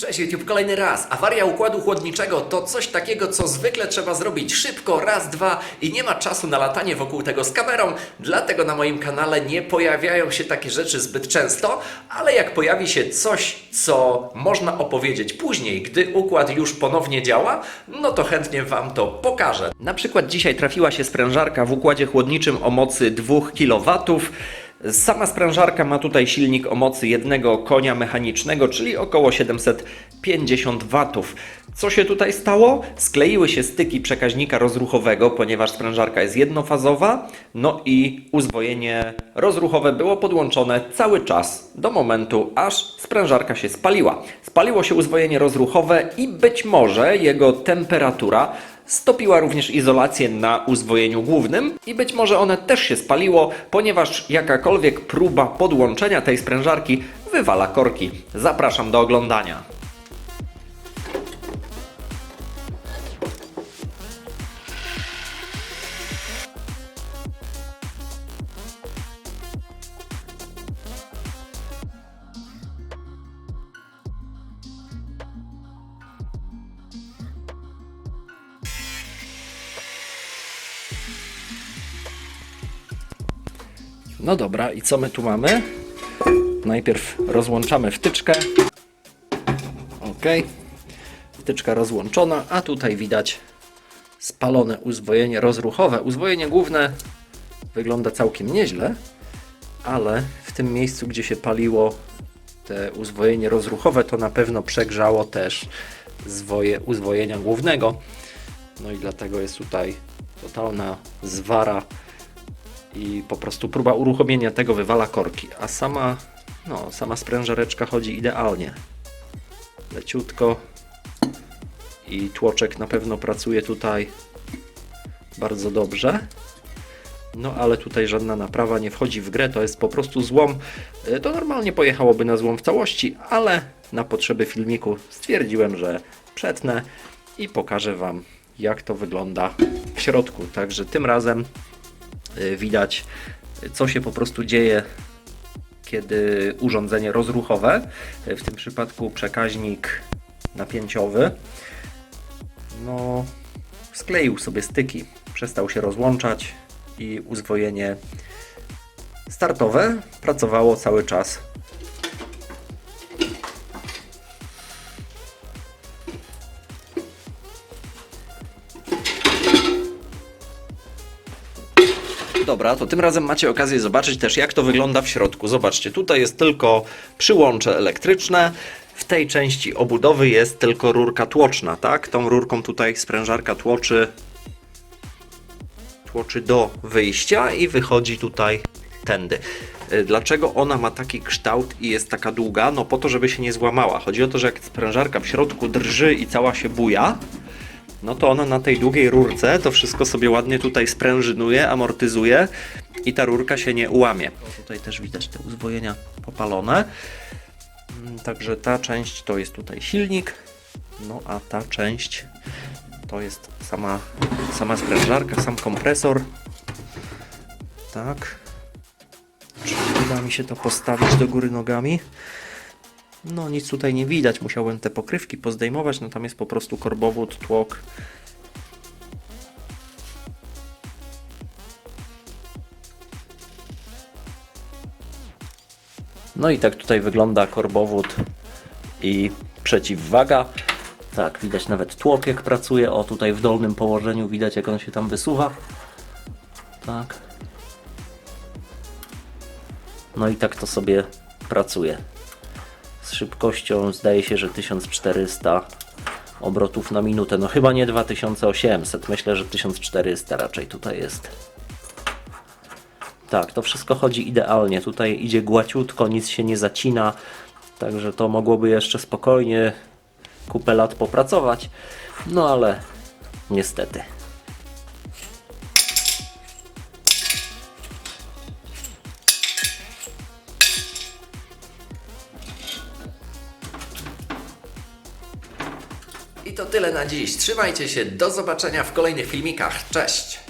Cześć YouTube, kolejny raz. Awaria układu chłodniczego to coś takiego, co zwykle trzeba zrobić szybko, raz, dwa i nie ma czasu na latanie wokół tego z kamerą, dlatego na moim kanale nie pojawiają się takie rzeczy zbyt często, ale jak pojawi się coś, co można opowiedzieć później, gdy układ już ponownie działa, no to chętnie Wam to pokażę. Na przykład dzisiaj trafiła się sprężarka w układzie chłodniczym o mocy 2 kW. Sama sprężarka ma tutaj silnik o mocy jednego konia mechanicznego, czyli około 750 W. Co się tutaj stało? Skleiły się styki przekaźnika rozruchowego, ponieważ sprężarka jest jednofazowa, no i uzwojenie rozruchowe było podłączone cały czas do momentu, aż sprężarka się spaliła. Spaliło się uzwojenie rozruchowe i być może jego temperatura Stopiła również izolację na uzwojeniu głównym i być może one też się spaliło, ponieważ jakakolwiek próba podłączenia tej sprężarki wywala korki. Zapraszam do oglądania. No dobra, i co my tu mamy? Najpierw rozłączamy wtyczkę. Ok. Wtyczka rozłączona, a tutaj widać spalone uzwojenie rozruchowe. Uzwojenie główne wygląda całkiem nieźle, ale w tym miejscu, gdzie się paliło te uzwojenie rozruchowe, to na pewno przegrzało też zwoje uzwojenia głównego. No i dlatego jest tutaj totalna zwara i po prostu próba uruchomienia tego wywala korki, a sama, no, sama sprężareczka chodzi idealnie. Leciutko i tłoczek na pewno pracuje tutaj bardzo dobrze. No ale tutaj żadna naprawa nie wchodzi w grę, to jest po prostu złom. Y, To normalnie pojechałoby na złom w całości, ale na potrzeby filmiku stwierdziłem, że przetnę i pokażę Wam jak to wygląda w środku. Także tym razem widać, y, co się po prostu dzieje, kiedy urządzenie rozruchowe, y, w tym przypadku przekaźnik napięciowy, no, skleił sobie styki, przestał się rozłączać i uzwojenie startowe pracowało cały czas. Dobra, to tym razem macie okazję zobaczyć też jak to wygląda w środku. Zobaczcie, tutaj jest tylko przyłącze elektryczne. W tej części obudowy jest tylko rurka tłoczna, tak? Tą rurką tutaj sprężarka tłoczy tłoczy do wyjścia i wychodzi tutaj tędy. Y, Dlaczego ona ma taki kształt i jest taka długa? No po to, żeby się nie złamała. Chodzi o to, że jak sprężarka w środku drży i cała się buja, no to ona na tej długiej rurce to wszystko sobie ładnie tutaj sprężynuje, amortyzuje i ta rurka się nie ułamie. Tutaj też widać te uzwojenia popalone. Mm, Także ta część to jest tutaj silnik, no a ta część to jest sama, sama sprężarka, sam kompresor. Tak. Czy uda mi się to postawić do góry nogami? No nic tutaj nie widać, musiałem te pokrywki pozdejmować, no tam jest po prostu korbowód, tłok. No i tak tutaj wygląda korbowód i przeciwwaga. Tak, widać nawet tłok jak pracuje. O, tutaj w dolnym położeniu widać jak on się tam wysuwa. Tak. No i tak to sobie pracuje. Szybkością zdaje się, że 1400 obrotów na minutę. No chyba nie 2800, myślę, że 1400 raczej tutaj jest. Tak, to wszystko chodzi idealnie. Tutaj idzie głaciutko, nic się nie zacina. Także to mogłoby jeszcze spokojnie kupę lat popracować. No ale niestety. I to tyle na dziś. Trzymajcie się, do zobaczenia w kolejnych filmikach. Cześć!